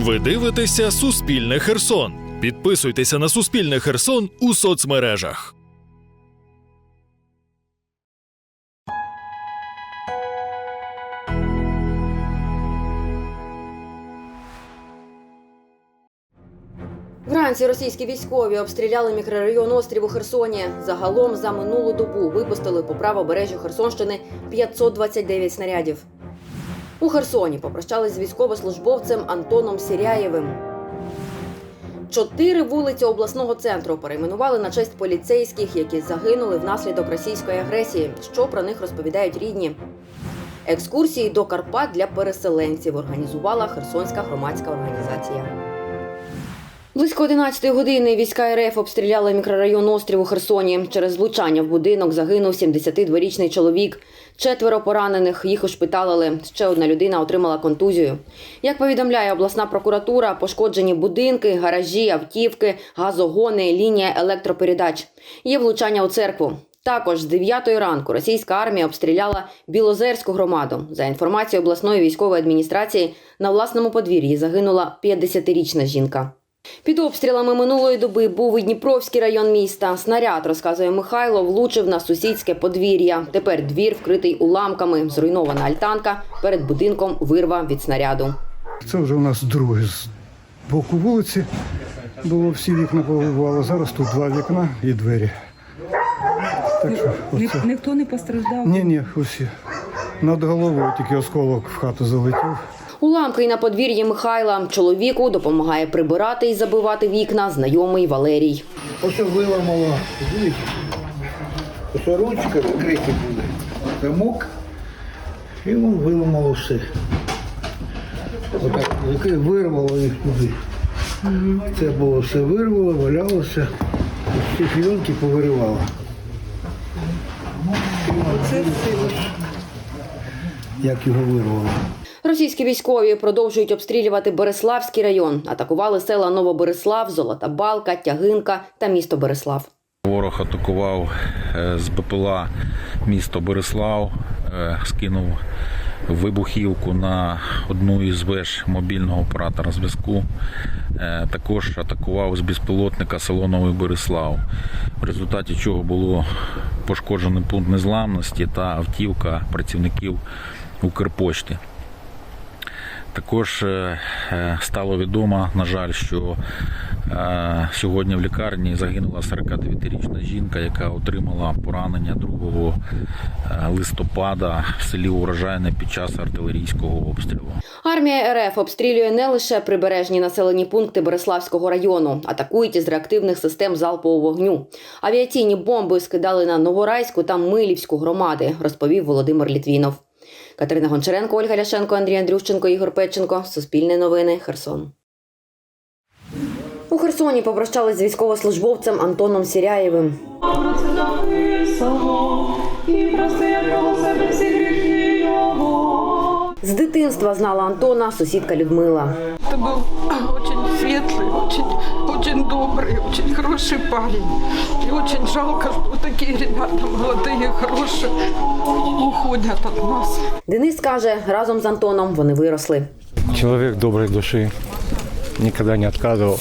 Ви дивитеся Суспільне Херсон. Підписуйтеся на Суспільне Херсон у соцмережах. Вранці російські військові обстріляли мікрорайон острів у Херсоні. Загалом за минулу добу випустили по правобережжю Херсонщини 529 снарядів. У Херсоні попрощались з військовослужбовцем Антоном Сіряєвим. Чотири вулиці обласного центру перейменували на честь поліцейських, які загинули внаслідок російської агресії. Що про них розповідають рідні. Екскурсії до Карпат для переселенців організувала Херсонська громадська організація. Близько 11 години війська РФ обстріляли мікрорайон острів у Херсоні. Через влучання в будинок загинув 72-річний чоловік. Четверо поранених їх ушпиталили. Ще одна людина отримала контузію. Як повідомляє обласна прокуратура, пошкоджені будинки, гаражі, автівки, газогони, лінія електропередач. Є влучання у церкву. Також з 9 ранку російська армія обстріляла Білозерську громаду. За інформацією обласної військової адміністрації, на власному подвір'ї загинула 50-річна жінка. Під обстрілами минулої доби був і Дніпровський район міста. Снаряд, розказує Михайло, влучив на сусідське подвір'я. Тепер двір вкритий уламками. Зруйнована альтанка. Перед будинком вирва від снаряду. Це вже у нас друге з боку вулиці. Було всі вікна повибивало. Зараз тут два вікна і двері. Так що Ні- оце. ніхто не постраждав. Ні, ні, усі. Над головою тільки осколок в хату залетів. Уламки й на подвір'ї Михайла. Чоловіку допомагає прибирати і забивати вікна знайомий Валерій. Ось виламало, дивіться. Ось ручка закрита буде. Замок. І воно виламало все. Отак вирвало їх туди. Це було все вирвало, валялося. Всі кльонки повиривало. Як його вирвало. Російські військові продовжують обстрілювати Береславський район. Атакували села Новобереслав, Золота Балка, Тягинка та місто Береслав. Ворог атакував е, з БПЛА місто Борислав, е, скинув вибухівку на одну із веж мобільного оператора зв'язку. Е, Також атакував з безпілотника село Новий Борислав, в результаті чого було пошкоджений пункт незламності та автівка працівників Укрпошти. Також е, е, стало відомо, на жаль, що е, сьогодні в лікарні загинула 49-річна жінка, яка отримала поранення 2 е, листопада в селі Урожайне під час артилерійського обстрілу. Армія РФ обстрілює не лише прибережні населені пункти Береславського району, атакують із реактивних систем залпового вогню. Авіаційні бомби скидали на Новорайську та Милівську громади, розповів Володимир Літвінов. Катерина Гончаренко, Ольга Ляшенко, Андрій Андрющенко, Ігор Петченко. Суспільне новини. Херсон. У Херсоні попрощались з військовослужбовцем Антоном Сіряєвим. Про це написано, і прости його себе всі гріхи його. З дитинства знала Антона сусідка Людмила. Ты был очень светлый, очень, очень добрый, очень хороший парень. И очень жалко, что такие ребята молодые, хорошие, уходят от нас. Денис каже, разом з Антоном вони виросли. Человек доброй души, никогда не отказывал.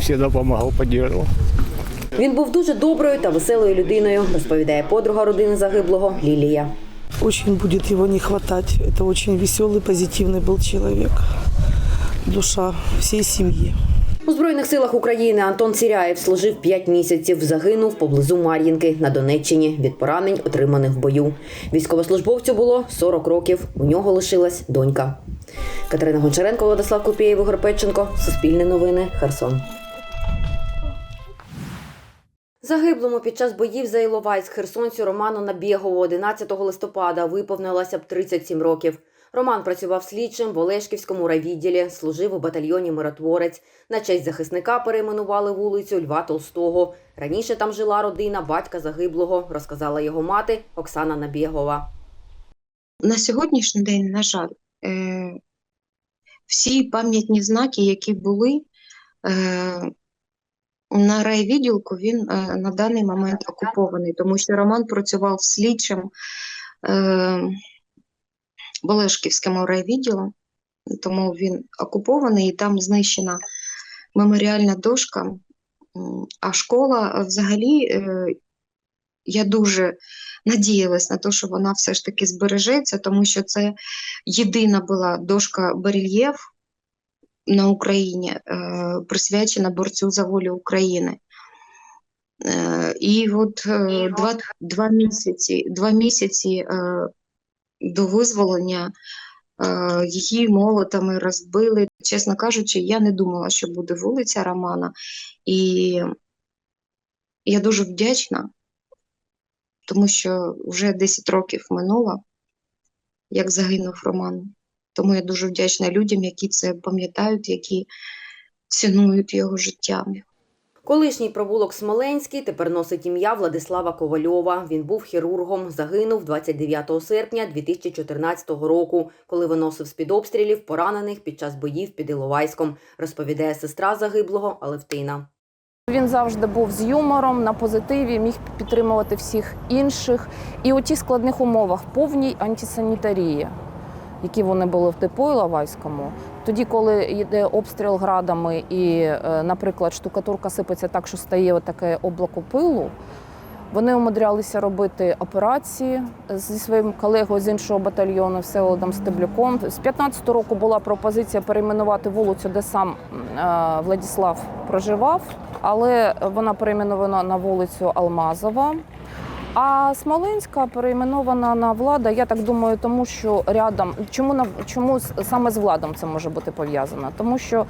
Всегда помогал, поддерживал. Він був дуже доброю та веселою людиною, розповідає подруга родини загиблого Лілія. Очень будет его не хватать. Это очень веселый, позитивный был человек. Душа всей семьи. У збройних силах України Антон Сіряєв служив 5 місяців. Загинув поблизу Мар'їнки на Донеччині від поранень, отриманих в бою. Військовослужбовцю було 40 років. У нього лишилась донька. Катерина Гончаренко, Владислав Купєєв, Ігор. Суспільне новини. Херсон. Загиблому під час боїв за Іловайськ херсонцю Роману Набєгову 11 листопада виповнилося б 37 років. Роман працював слідчим в Олешківському райвідділі, служив у батальйоні Миротворець. На честь захисника перейменували вулицю Льва Толстого. Раніше там жила родина батька загиблого, розказала його мати Оксана Набєгова. На сьогоднішній день, на жаль, е, всі пам'ятні знаки, які були е, на райвідділку, він е, на даний момент окупований, тому що Роман працював слідчим в Олешківському райвідділу тому він окупований і там знищена меморіальна дошка. А школа взагалі, е, я дуже надіялась на те, що вона все ж таки збережеться, тому що це єдина була дошка барельєф на Україні, е, присвячена борцю за волю України. Е, І от два, два місяці, два місяці до визволення е, її молотами розбили. Чесно кажучи, я не думала, що буде вулиця Романа. І я дуже вдячна, тому що вже 10 років минуло, як загинув Роман. Тому я дуже вдячна людям, які це пам'ятають, які цінують його життя. Колишній провулок Смоленський тепер носить ім'я Владислава Ковальова. Він був хірургом, загинув 29 серпня 2014 року, коли виносив з-під обстрілів поранених під час боїв під Іловайськом, розповідає сестра загиблого Алевтина. Він завжди був з юмором на позитиві, міг підтримувати всіх інших. І у тих складних умовах повній антисанітарії, які вони були в депо Іловайському. Тоді, коли йде обстріл градами, і, е, наприклад, штукатурка сипеться так, що стає таке облако пилу. Вони умудрялися робити операції зі своїм колегою з іншого батальйону Всеволодом Стеблюком. З 15 року була пропозиція перейменувати вулицю, де сам е, Владіслав проживав, але вона перейменована на вулицю Алмазова. А Смоленська перейменована на влада. Я так думаю, тому що рядом чому на чому саме з владом це може бути пов'язано? Тому що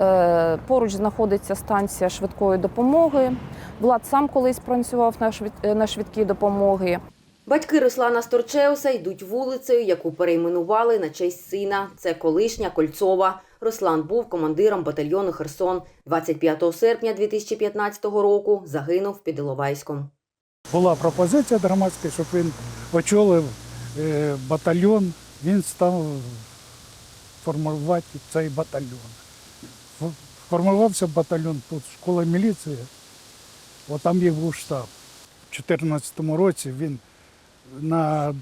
е, поруч знаходиться станція швидкої допомоги. Влад сам колись працював на швид, е, на швидкій допомоги. Батьки Руслана Сторчеуса йдуть вулицею, яку перейменували на честь сина. Це колишня Кольцова. Руслан був командиром батальйону Херсон. 25 серпня 2015 року загинув під Іловайськом. Була пропозиція від громадської, щоб він очолив е, батальйон, він став формувати цей батальйон. Формувався батальйон тут, школа міліції, от там їх був штаб. У 2014 році він на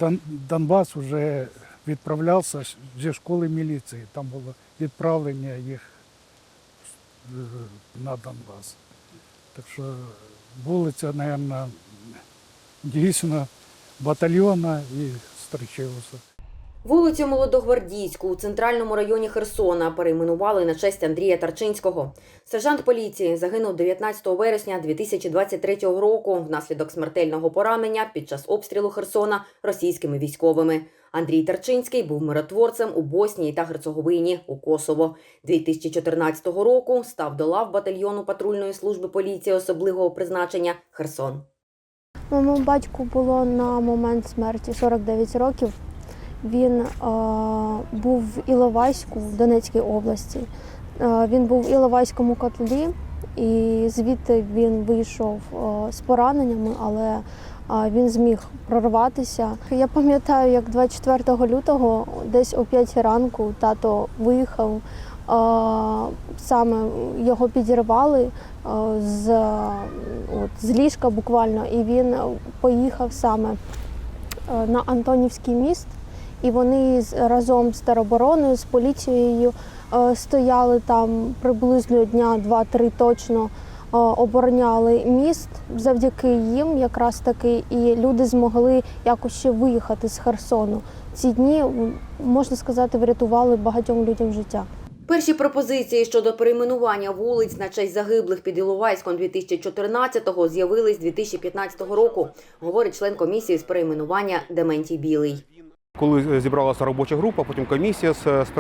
Донбас вже відправлявся зі школи міліції. Там було відправлення їх е, на Донбас. Так що вулиця, мабуть, дійсно батальйона і Стричилося. Вулицю Молодогвардійську у центральному районі Херсона перейменували на честь Андрія Тарчинського. Сержант поліції загинув 19 вересня 2023 року внаслідок смертельного поранення під час обстрілу Херсона російськими військовими. Андрій Тарчинський був миротворцем у Боснії та Герцеговині у Косово. 2014 року став до лав батальйону патрульної служби поліції особливого призначення Херсон. Моєму батьку було на момент смерті 49 років. Він е, був в Іловайську в Донецькій області. Е, він був в Іловайському котлі, і звідти він вийшов е, з пораненнями, але е, він зміг прорватися. Я пам'ятаю, як 24 лютого, десь о 5 ранку, тато виїхав. Саме його підірвали е, з, от, з ліжка буквально, і він поїхав саме е, на Антонівський міст, і вони разом з теробороною, з поліцією е, стояли там приблизно дня два-три точно. Обороняли міст завдяки їм, якраз таки, і люди змогли якось ще виїхати з Херсону. Ці дні, можна сказати, врятували багатьом людям життя. Перші пропозиції щодо перейменування вулиць на честь загиблих під Іловайськом 2014-го з'явились 2015 року, говорить член комісії з перейменування Дементій Білий. Коли е, зібралася робоча група, потім комісія з з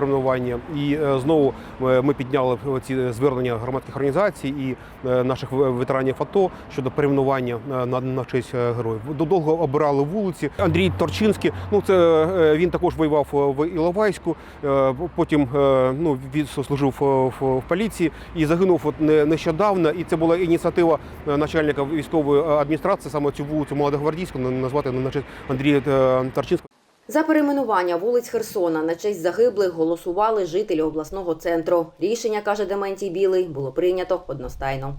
і е, знову е, ми підняли ці звернення громадських організацій і е, наших ветеранів АТО щодо перейменування е, на, на честь е, героїв. Довго обирали вулиці. Андрій Торчинський, ну це е, він також воював е, в Іловайську. е, Потім е, ну служив е, в, поліції і загинув от не- нещодавно. І це була ініціатива е, начальника військової адміністрації, саме цю вулицю Молодогвардійську назвати на честь Андрія е, Торчинського. За перейменування вулиць Херсона на честь загиблих голосували жителі обласного центру. Рішення, каже Дементій Білий, було прийнято одностайно.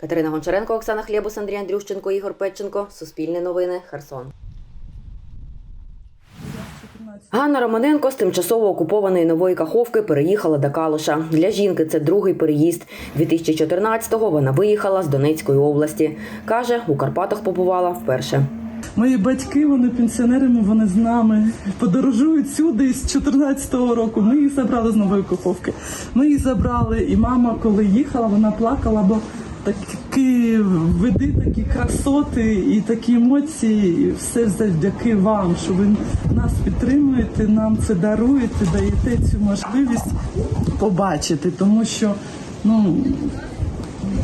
Катерина Гончаренко, Оксана Хлєбус, Андрій Андрющенко, Ігор Петченко. Суспільне новини. Херсон. Ганна Романенко з тимчасово окупованої нової Каховки переїхала до Калуша. Для жінки це другий переїзд. 2014-го вона виїхала з Донецької області. Каже, у Карпатах побувала вперше. Мої батьки, вони пенсіонерами, вони з нами подорожують сюди з 14-го року. Ми їх забрали з нової Каховки. Ми їх забрали, і мама, коли їхала, вона плакала, бо такі види, такі красоти і такі емоції. І все завдяки вам, що ви нас підтримуєте, нам це даруєте, даєте цю можливість побачити, тому що ну.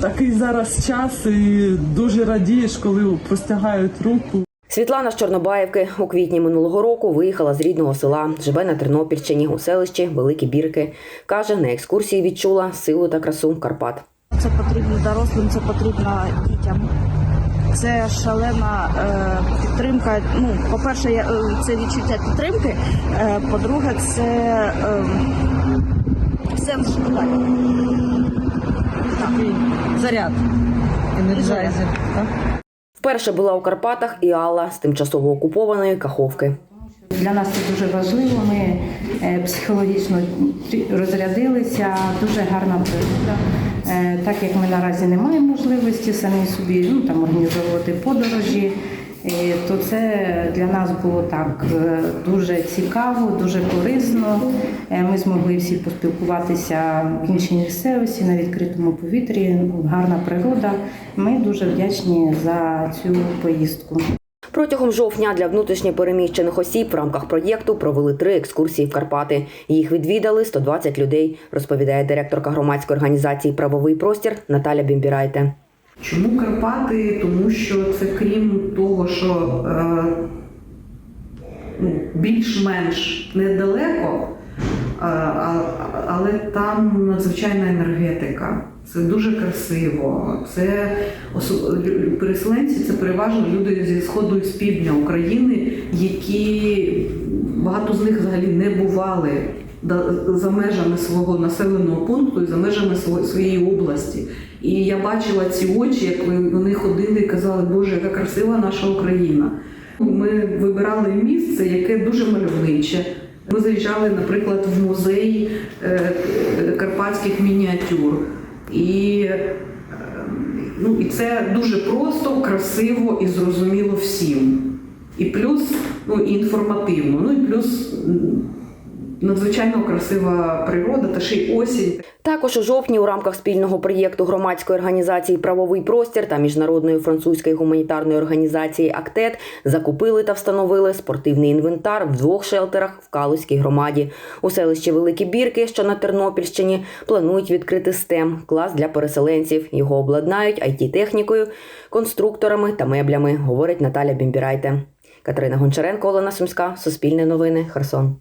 Такий зараз час і дуже радієш, коли простягають руку. Світлана з Чорнобаївки у квітні минулого року виїхала з рідного села, живе на Тернопільщині у селищі Великі Бірки. Каже, на екскурсії відчула силу та красу Карпат. Це потрібно дорослим, це потрібно дітям. Це шалена е, підтримка. Ну, по-перше, я- е, це відчуття підтримки. Е, по-друге, це е, сенс життя. Заряд. Енерджайзер. Вперше була у Карпатах і Алла з тимчасово окупованої Каховки. Для нас це дуже важливо. Ми е, психологічно розрядилися. Дуже гарна природа. Е, Так як ми наразі не маємо можливості самі собі ну, там, організовувати подорожі, то це для нас було так е, дуже цікаво, дуже корисно. Е, Ми змогли всі поспілкуватися в іншій місцевості на відкритому повітрі. Гарна природа. Ми дуже вдячні за цю поїздку. Протягом жовтня для внутрішньо переміщених осіб в рамках проєкту провели три екскурсії в Карпати. Їх відвідали 120 людей, розповідає директорка громадської організації Правовий простір Наталя Бімбірайте. Чому Карпати? Тому що це крім того, що е, ну, більш-менш недалеко, е, але там надзвичайна енергетика. Це дуже красиво. Це переселенці це переважно люди зі сходу і з півдня України, які багато з них взагалі не бували за межами свого населеного пункту і за межами сво- своєї області. І я бачила ці очі, як вони ходили і казали, Боже, яка красива наша Україна. Ми вибирали місце, яке дуже мальовниче. Ми заїжджали, наприклад, в музей е, карпатських мініатюр. І, е, ну, і це дуже просто, красиво і зрозуміло всім. І плюс ну, інформативно. Ну і плюс надзвичайно красива природа та ще й осінь. Також у жовтні у рамках спільного проєкту громадської організації Правовий простір та міжнародної французької гуманітарної організації Актет закупили та встановили спортивний інвентар в двох шелтерах в Калузькій громаді. У селищі Великі Бірки, що на Тернопільщині, планують відкрити STEM – клас для переселенців. Його обладнають it технікою конструкторами та меблями, говорить Наталя Бімбірайте. Катерина Гончаренко, Олена Сумська, Суспільне новини, Херсон.